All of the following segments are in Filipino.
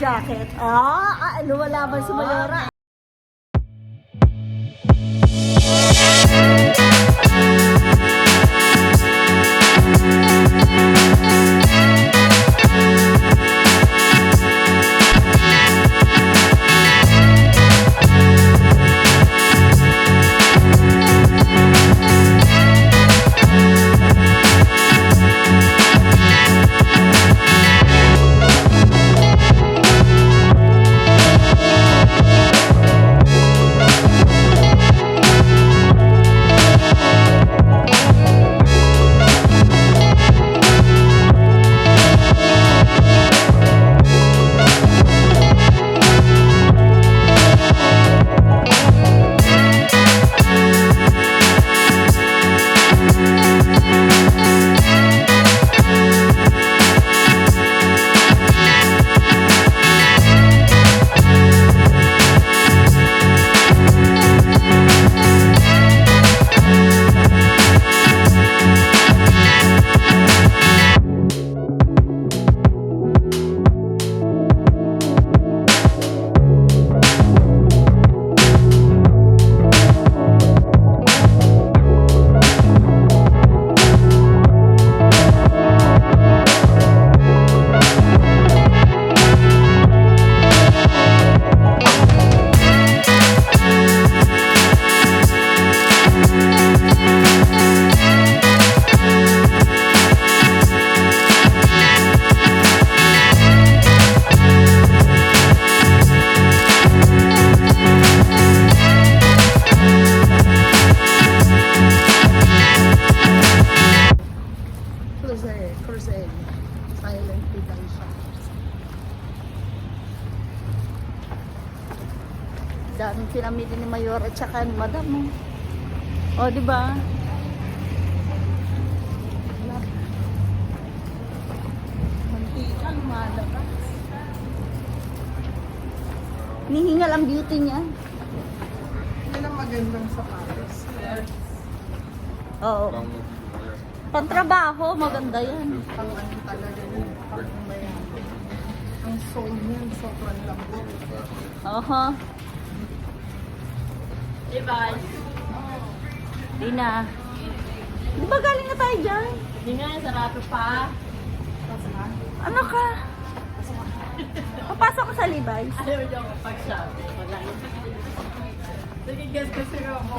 jacket. Ah, ah lumalaban si Mayora. O, di ba? Mantika, lumalabas. Nihingal ang beauty niya. Yan ang magandang sapatos. Oo. Pantrabaho, maganda yan. Pang ano talaga yun. Pang mayaman. Ang soul niyan, sobrang lambot. Oho. Diba? Di na. Di ba galing na tayo dyan? Hindi nga, sarado pa. Ano ka? Papasok ko sa Levi's. Ayaw niyo ako pag-shopping. Wala yun. Sige, guess ko sila ako.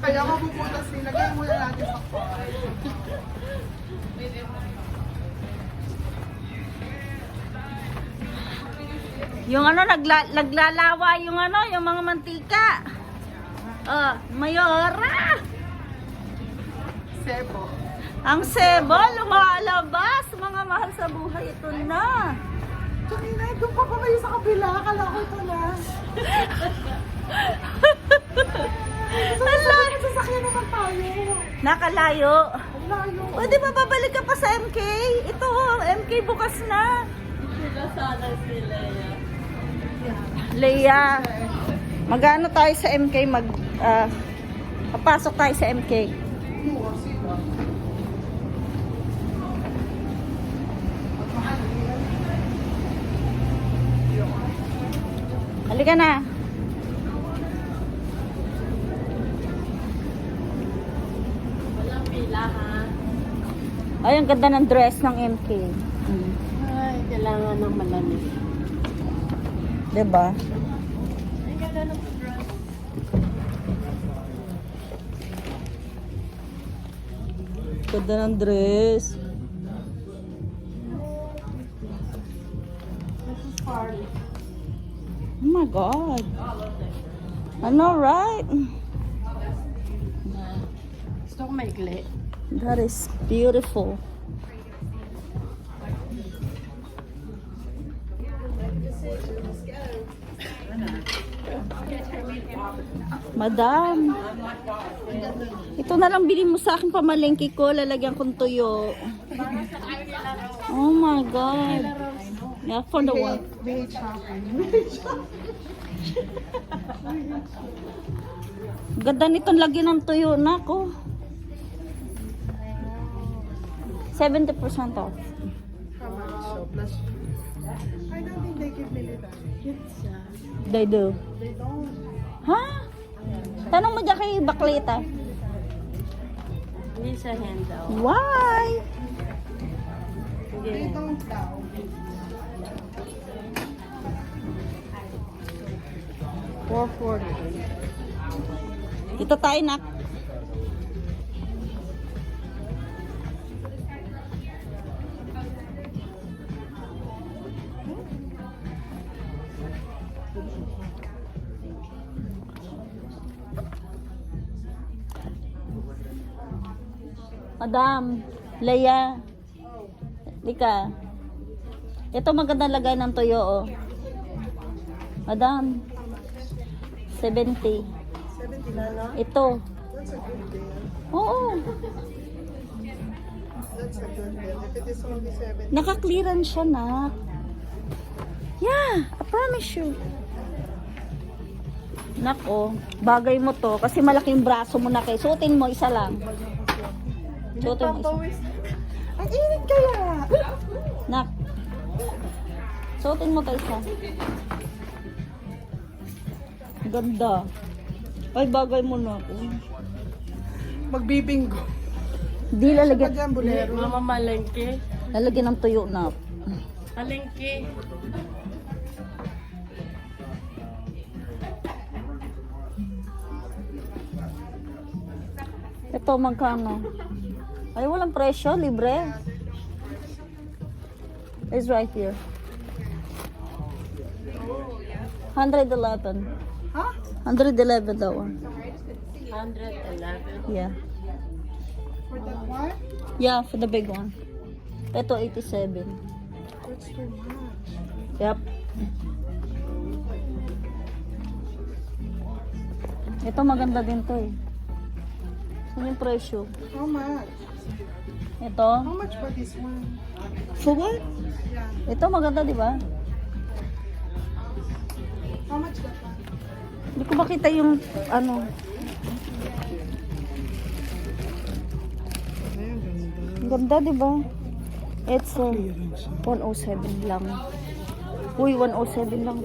Kaya mabubutas nilagay mo na natin sa. Yung ano, nagla, naglalawa yung ano, yung mga mantika. Oh, Mayora! Sebo. Ang sebo, lumalabas. Mga mahal sa buhay, ito na. Kanina, doon pa pa kayo sa kabila. Akala ko ito na. Hala, Sasakyan naman tayo. nakalayo. Layo. Pwede ba babalik ka pa sa MK? Ito, MK bukas na. Sila sana sila yan. Leia, magano tayo sa MK? Mag, ah, papasok tayo sa MK. Halika na. Walang pila, ha? Ay, ang ganda ng dress ng MK. Mm. Ay, kailangan ng malamig. Diba? Ay, ganda ng dress. Ganda ng dress. Oh my God. I know, right? Gusto ko maikli. That is beautiful. Madam, ito na lang bilhin mo sa akin pamalengke ko, lalagyan kong tuyo. Oh my God. Yeah, for the one. Behave shopping. Ganda nitong lagyan ng tuyo na ko. 70% off. How much? daw, plus I don't think they give military. Cute siya. They do. They don't. Ha? Tanong mo dyan kay Baklita. Hindi siya handout. Why? They don't daw. Four forty. Dito tayo nak. Madam, Leia. Lika. Ito maganda lagay ng tuyo, oh. Madam, 70. 70 na lang. Ito. That's a good deal. Oo. That's a good deal. If it is only 70. Naka-clearance siya na. Yeah, I promise you. Nako, bagay mo to. Kasi malaki yung braso mo na kay. Suotin mo, isa lang. Suotin mo, isa. Ang init kaya. Nak. Suotin mo to isa. Ganda. Ay, bagay mo na. Magbibinggo. Di lalagyan. Pagyan bulero. Mama malengke. Lalagyan ng tuyo na. Malengke. Ito, magkano? Ay, walang presyo. Libre. It's right here. 111. Ha? 111 daw. ah. 111. Yeah. For that one? Yeah, for the big one. Ito, 87. That's too much. Yep. Ito, maganda din to eh. Saan yung presyo? How much? Ito. How much for this one? For what? Yeah. Ito, maganda, di ba? How much that one? Hindi ko makita yung ano. Ang ganda, di ba? It's uh, 107 lang. Uy, 107 lang.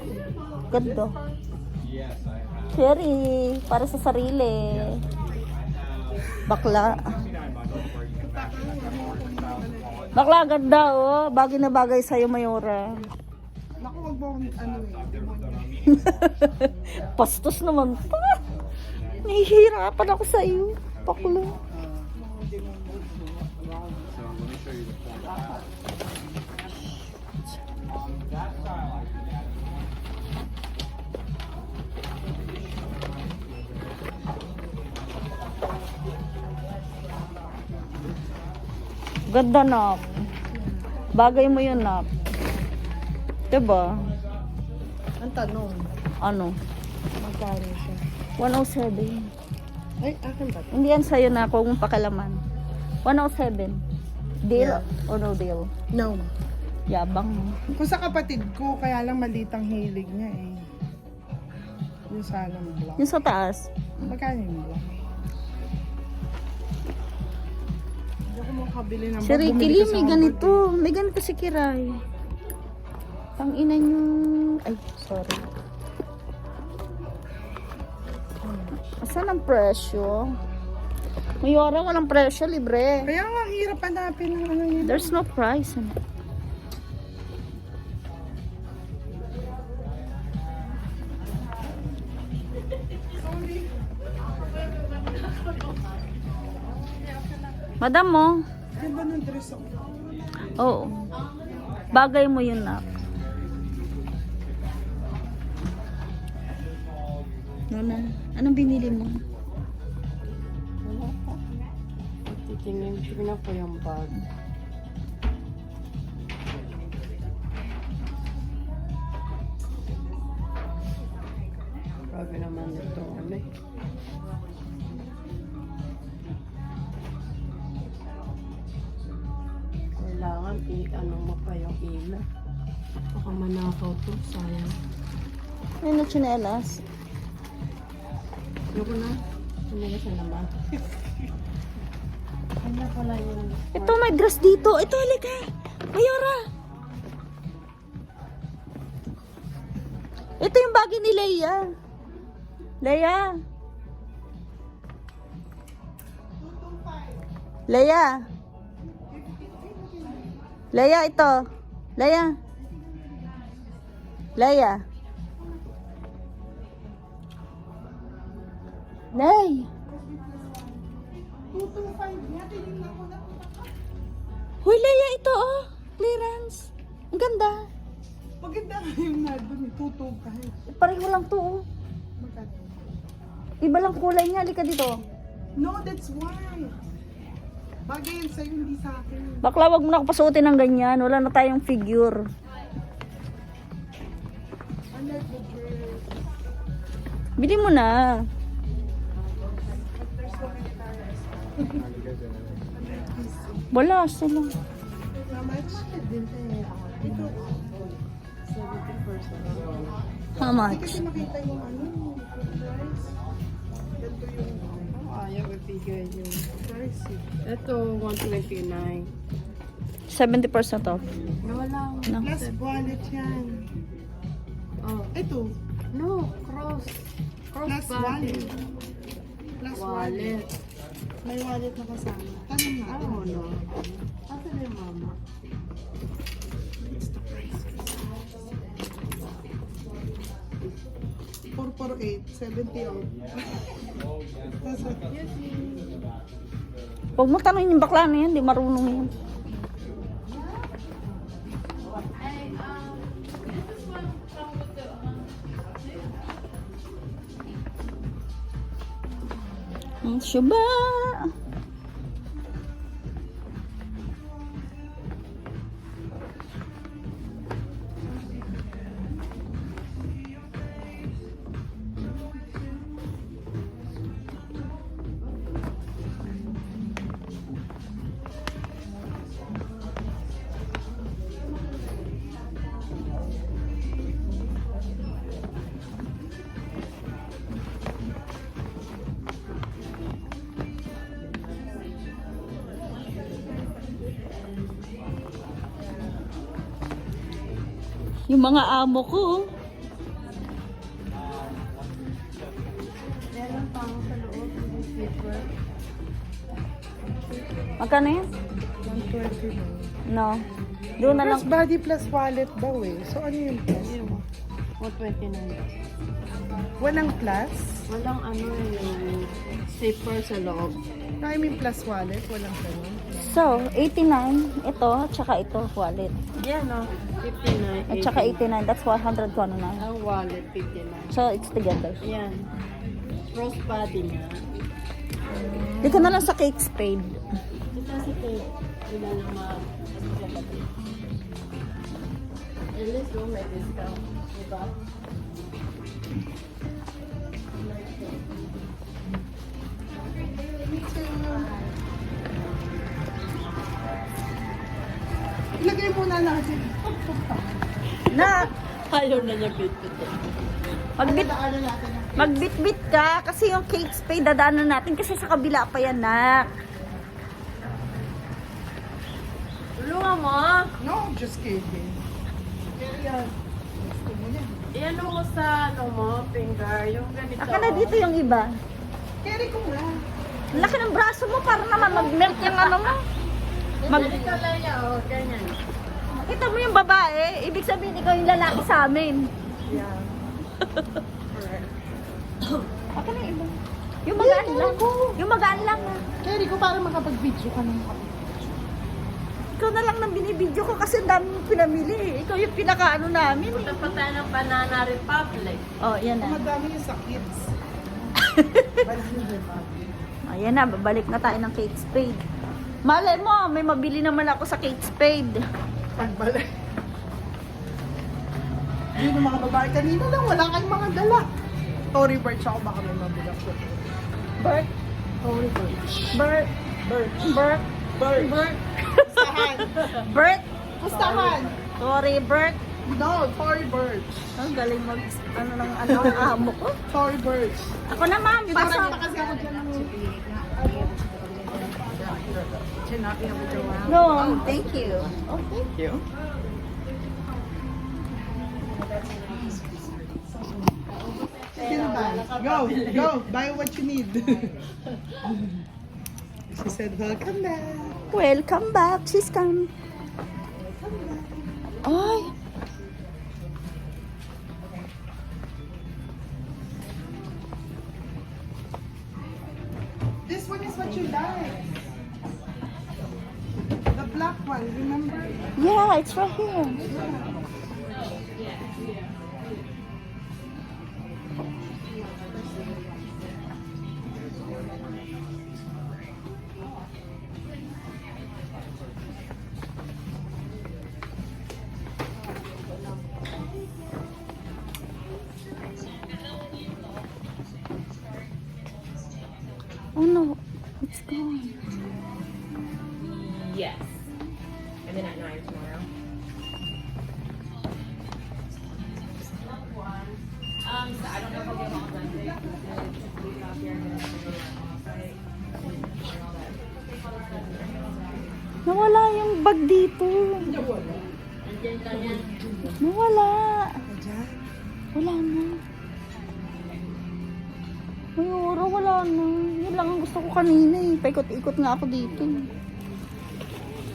Ganda. Cherry, para sa sarili. Bakla. Bakla, ganda oh. Bagay na bagay sa'yo, Mayora. Naku, wag mo akong ano eh. Pastos naman pa. Nahihirapan ako sa'yo. Bakla. Ganda na. Bagay mo yun na. Diba? Ang tanong, Ano? magkano siya? 107. Ay, akin ba? Hindi yan sa'yo na kung pakalaman. 107. Deal Yeah. or no deal? No. Yabang. mo. Kung sa kapatid ko, kaya lang malitang hilig niya eh. Yung sanang black. Yung sa taas. Magkano yung black? Hindi ako makabili ng Si. Ricky Bumili Lee, ka sa may Hong ganito. May ganito si Kiray. Tangina niyo. Ay, sorry. Asan ang presyo? Mayora, walang presyo, libre. Kaya nga, ang hirap hanapin ng ano yun. There's no price. in it. Madam mo. Yan ba ng dress ako? Oo. Bagay mo yun na. Nona, anong binili mo? Wala pa. Titingin, tingnan ko yung bag. Grabe naman ito. Ano. Kailangan i-ano mo pa yung ila. Baka manakaw to, sayang. Ano na chinelas? Ayoko na. Tumayo sa naman. Ano pala yung... Ito, may dress dito. Ito, halika. Mayora. Ito yung bagay ni Leia. Leia. Leia. Leia, ito. Leia. Leia. Lay. 225 niya, tinignan ko na. Huy, Leia, ito oh. Clearance. Ang ganda. Maganda nga yung nandun, eh, 225. Pareho lang to oh. Magkano? Iba lang kulay niya. Halika dito. No, that's why. Bagay yun sa'yo, hindi sa akin. Bakla, wag mo na ako pasuotin ng ganyan. Wala na tayong figure. Bili mo na. Yung price. Ganito yung Oh, ayaw ibigay yun. price. Ito, 129. 70% off. Wala. No. Plus wallet yan. Oh. Ito. No, cross. Cross Plus wallet. Plus wallet. Wallet. May wallet na kasama. Tanong I natin. don't know. Asan yung mama? The price. 448, 70 off. Huwag mo tanongin yung bakla na yan. Di marunong yan. Ang syuba. Yung mga amo ko. oh. Meron pang sa loob. Magkano yan? 120 daw. No. Doon na lang. Plus body plus wallet daw eh. So ano yung plus? Ayun. 129. Walang plus? Walang ano yung slipper sa loob. No, I mean plus wallet. Walang ganun. So, 89. Ito, tsaka ito, wallet. Yan o. 59. At tsaka 89. That's 129. Ang wallet, 59. So, it's together. Ayan. Cross body niya. Dito na lang sa cake spade. Ito si Kate. Wala na ma... At least oh, may discount. Diba? Ilagay muna natin. Na, Ayaw na niya bit-bit. magbit, Ano natin yung magbit-bit ka kasi yung cake spade dadaanan natin kasi sa kabila pa yan, nak. Tulungan mo! No, just kidding. Yan. Iyan mo sa ano mo, finger, yung ganito. Aka na dito yung iba. Carry ko nga. Ang Laki ng braso mo para naman mag-melt yung ano mo. Mag lang niya, oh, ganyan. Kita mo yung babae, ibig sabihin ikaw yung lalaki sa amin. Yeah. Aka na yung iba. Yung magaan lang. Yung magaan lang. ah. Carry ko para makapag-video ka ng Ikaw na lang nang binibidyo ko kasi ang dami mong pinamili. eh. Ikaw yung pinakaano namin. Punta pa tayo ng Banana Republic. Oh, yan na. Madami yung sa kids. Ayan na, babalik na tayo ng cake spade. Malay mo, may mabili naman ako sa cake spade. Pagbalik. Yun yung mga babae. Kanina lang, wala kayong mga dala. Tory Birch ako, baka may mabilang ko. Bert, Tory Birch. Bert, Birch. Bert, Birch. Birch. Pustahan. Bert. Pustahan. Sorry, Bert. No, Tory Birch. Ang galing mag, ano ng ano, ang amo ko. Tory Birch. Ako naman, pasok. na kasi ako dyan ng... No, thank you. Oh, thank you. Sino ba? Go, go, buy what you need. she said, welcome back. Welcome back, sis come. Ay, it's right here. Nawala yung bag dito. Nawala. Wala na. Ay, oro, wala na. Yun lang ang gusto ko kanina eh. Paikot-ikot nga ako dito.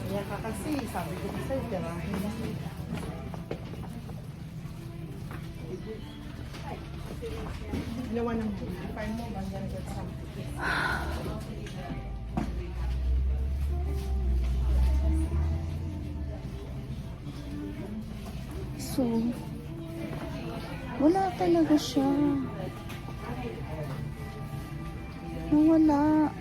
Kaya ka kasi, sabi ko kasi, tirahin mo. Ginawa ng find mo, bang yan get something. So, wala talaga siya. Nawala.